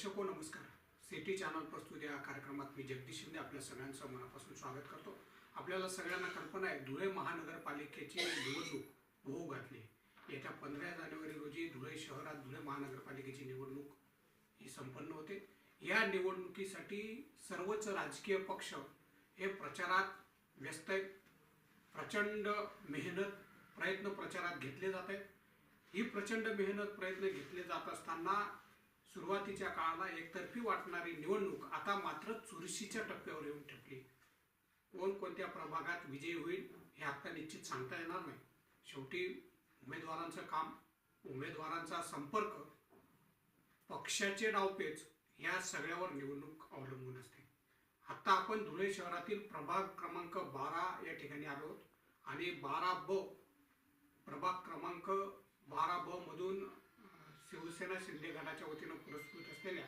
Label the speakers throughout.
Speaker 1: दर्शको नमस्कार. City channel प्रस्तुत या कार्यक्रमात मी जगदीश शिंदे आपल्या सगळ्यांचं मनापासून स्वागत करतो. आपल्याला सगळ्यांना कल्पना आहे धुळे महानगरपालिकेची निवडणूक होऊ घातली. येत्या पंधरा जानेवारी रोजी धुळे शहरात धुळे महानगरपालिकेची निवडणूक ही संपन्न होते. या निवडणुकीसाठी सर्वच राजकीय पक्ष हे प्रचारात व्यस्त आहेत. प्रचंड मेहनत प्रयत्न प्रचारात घेतले जात आहेत. ही प्रचंड मेहनत प्रयत्न घेतले जात असताना सुरुवातीच्या काळाला एकतर्फी वाटणारी निवडणूक आता मात्र चुरशीच्या टप्प्यावर येऊन ठेपली. कोण कोणत्या प्रभागात विजयी होईल हे आता निश्चित सांगता येणार नाही. शेवटी उमेदवारांचं काम उमेदवारांचा संपर्क पक्षाचे डावपेच या सगळ्यावर निवडणूक अवलंबून असते. आता आपण धुळे शहरातील प्रभाग क्रमांक बारा या ठिकाणी आलो आहोत आणि बारा ब प्रभाग क्रमांक बारा ब मधून अं, शिवसेना शिंदे गटाच्या वतीनं पुरस्कृत असलेल्या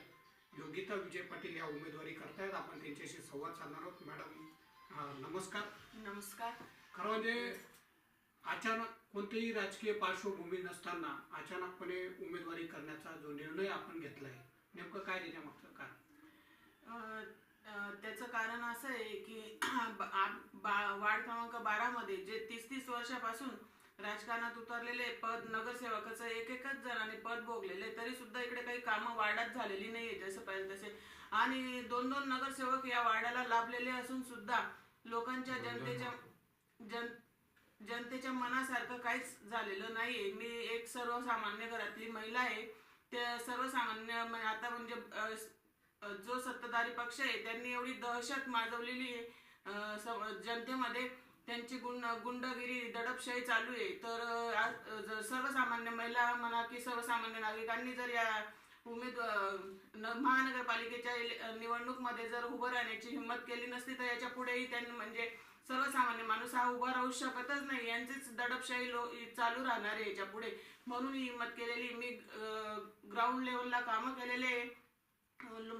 Speaker 1: योगिता विजय पाटील या उमेदवारी करतायत. आपण त्यांच्याशी संवाद साधणार आहोत. मॅडम नमस्कार.
Speaker 2: नमस्कार.
Speaker 1: खरं म्हणजे अचानक कोणतीही राजकीय पार्श्वभूमी नसताना अचानकपणे उमेदवारी करण्याचा जो निर्णय आपण घेतलाय नेमकं काय त्याच्या मागचं कारण?
Speaker 2: त्याचं कारण असं आहे की वार्ड क्रमांक बारा मध्ये जे तीस तीस वर्षापासून राजकारणात उतरलेले पद नगरसेवकाचं एक एकच पद भोगलेले तरी सुद्धा इकडे काही कामं वार्डात झालेली नाहीये जसं पाहिजे तसे. आणि दोन दोन नगरसेवक या वार्डाला लाभलेले असून सुद्धा लोकांच्या जनतेच्या जन जनतेच्या मनासारखं काहीच झालेलं नाहीये. मी एक सर्वसामान्य घरातली महिला आहे. त्या सर्वसामान्य आता म्हणजे जो सत्ताधारी पक्ष आहे त्यांनी एवढी दहशत माजवलेली आहे जनतेमध्ये. त्यांची गुंड गुंडगिरी दडपशाही चालू आहे. तर आज, जर सर्वसामान्य महिला म्हणा की सर्वसामान्य नागरिकांनी जर या उमेद न- महानगरपालिकेच्या निवडणूकमध्ये जर उभं राहण्याची हिंमत केली नसती तर याच्या पुढेही त्यांनी म्हणजे सर्वसामान्य माणूस हा उभा राहू शकतच नाही. यांचीच दडपशाही लो चालू राहणार आहे याच्यापुढे. म्हणून ही हिंमत केलेली मी ग्राउंड लेवलला कामं केलेले आहे.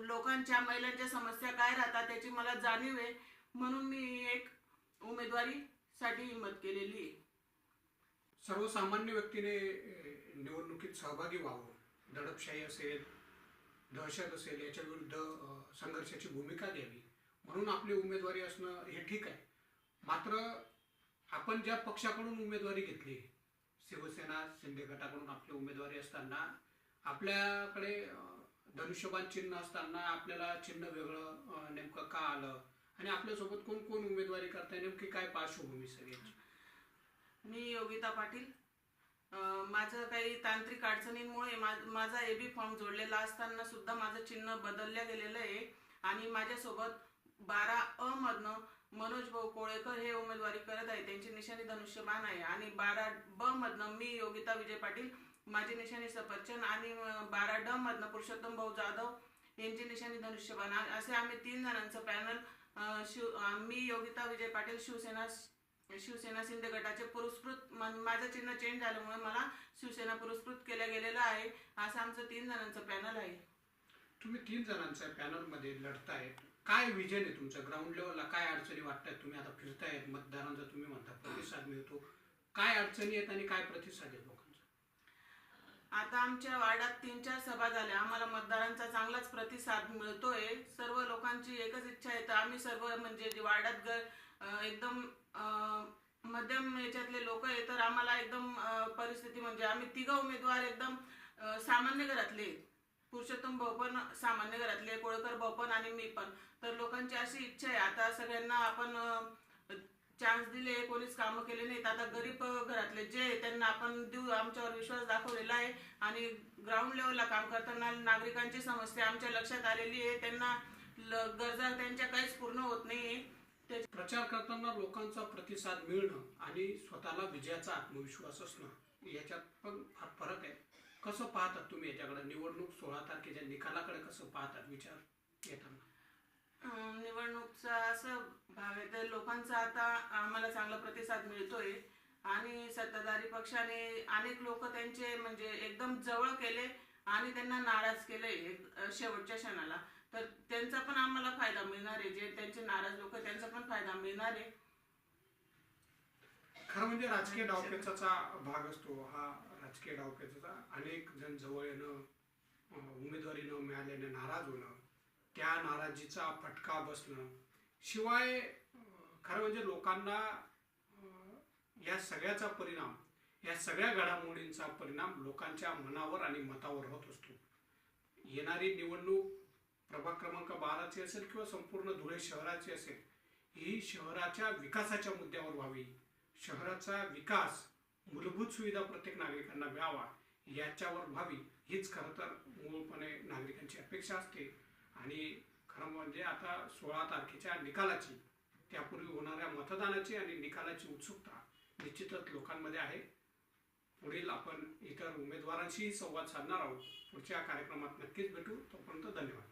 Speaker 2: लोकांच्या महिलांच्या समस्या काय राहतात त्याची मला जाणीव आहे. म्हणून मी एक उमेदवारीसाठी हिंमत केलेली आहे.
Speaker 1: सर्वसामान्य व्यक्तीने निवडणुकीत सहभागी व्हावं. दडपशाही असेल दहशत असेल याच्या विरुद्ध संघर्षाची भूमिका घ्यावी. म्हणून आपली उमेदवारी असणं हे ठीक आहे. मात्र आपण ज्या पक्षाकडून उमेदवारी घेतली शिवसेना शिंदे गटाकडून आपली उमेदवारी असताना आपल्याकडे धनुष्यबाण चिन्ह असताना आपल्याला चिन्ह वेगळं नेमकं का आलं? आणि आपल्यासोबत कोण कोण उमेदवारी करताय? नेमकी काय पार्श्वभूमी सगळ्यांची?
Speaker 2: मी योगिता पाटील. अं, माझं काही तांत्रिक अडचणींमुळे मा- माझा एबी फॉर्म जोडलेला असताना सुद्धा माझं चिन्ह बदलल्या गेलेलं आहे. आणि माझ्यासोबत बारा अ मधनं मनोज भाऊ कोळेकर हे उमेदवारी करत आहे त्यांची निशाणी धनुष्यबाण आहे. आणि बारा ब मधनं मी योगिता विजय पाटील माझी निशाणी सफरचंद आणि अं, बारा ड मधनं पुरुषोत्तम भाऊ जाधव यांची निशाणी धनुष्यबाण. आ- असे आम्ही तीन जणांचं पॅनल शिव मी योगिता विजय पाटील शिवसेना शिवसेना शिंदे गटाचे पुरस्कृत माझं चिन्ह चेंज झाल्यामुळे मला शिवसेना पुरस्कृत केलं गेलेलं आहे. असं आमचं तीन जणांचं पॅनल आहे.
Speaker 1: तुम्ही तीन जणांच्या पॅनलमध्ये लढताय. काय विजन आहे तुमचा? ग्राउंड लेवलला काय अडचणी वाटतायत तुम्ही आता फिरतायत मतदारांचा तुम्ही म्हणता प्रतिसाद मिळतो. काय अडचणी आहेत आणि काय प्रतिसाद आहे लोकांना?
Speaker 2: आता आमच्या वार्डात तीन चार सभा झाल्या. आम्हाला मतदारांचा चांगलाच प्रतिसाद मिळतोय. सर्व लोकांची एकच इच्छा आहे. तर आम्ही सर्व म्हणजे वार्डात ग एकदम मध्यम याच्यातले लोक आहे तर आम्हाला एकदम परिस्थिती म्हणजे आम्ही तिघं उमेदवार एकदम सामान्य घरातले पुरुषोत्तम भाऊ पण सामान्य घरातले कोळकर भाऊ पण आणि मी पण. तर लोकांची अशी इच्छा आहे. आता सगळ्यांना आपण चान्स दिले कोणीच कामं केले नाहीत. आता गरीब घरातले जे त्यांना आपण देऊ आमच्यावर विश्वास दाखवलेला आहे. आणि ग्राउंड लेवलला काम करताना नागरिकांची समस्या आमच्या लक्षात आलेली आहे. त्यांना गरजा त्यांच्या काहीच पूर्ण होत नाही
Speaker 1: प्रचार करताना लोकांचा प्रतिसाद मिळणं आणि स्वतःला विजयाचा आत्मविश्वास असणं याच्यात पण फार फरक आहे. कसं पाहतात तुम्ही याच्याकडे? निवडणूक सोळा तारखेच्या निकालाकडे कसं पाहतात विचार येताना?
Speaker 2: निवडणूकचा असं भाग आहे. तर लोकांचा आता आम्हाला चांगला प्रतिसाद मिळतोय. आणि सत्ताधारी पक्षाने अनेक लोक त्यांचे म्हणजे एकदम जवळ केले आणि त्यांना नाराज केले शेवटच्या क्षणाला. तर त्यांचा पण आम्हाला फायदा मिळणार आहे. जे त्यांचे नाराज लोक त्यांचा पण फायदा मिळणार आहे.
Speaker 1: खरं म्हणजे राजकीय डावपेचाचा भाग असतो. हा राजकीय डावपेचाचा अनेक जण जवळ येणं उमेदवारी न मिळाल्याने नाराज होणं त्या नाराजीचा फटका बसणं शिवाय खरं म्हणजे लोकांना या सगळ्याचा परिणाम या सगळ्या घडामोडींचा परिणाम लोकांच्या मनावर आणि मतावर होत असतो. येणारी निवडणूक प्रभाग क्रमांक बाराची असेल किंवा संपूर्ण धुळे शहराची असेल ही शहराच्या विकासाच्या मुद्द्यावर व्हावी. शहराचा विकास मूलभूत सुविधा प्रत्येक नागरिकांना मिळावा याच्यावर व्हावी. हीच खरं तर मूळपणे नागरिकांची अपेक्षा असते. आणि खरं म्हणजे आता सोळा तारखेच्या निकालाची त्यापूर्वी होणाऱ्या मतदानाची आणि निकालाची उत्सुकता निश्चितच लोकांमध्ये आहे. पुढील आपण इतर उमेदवारांशीही संवाद साधणार आहोत. पुढच्या कार्यक्रमात नक्कीच भेटू. तोपर्यंत धन्यवाद.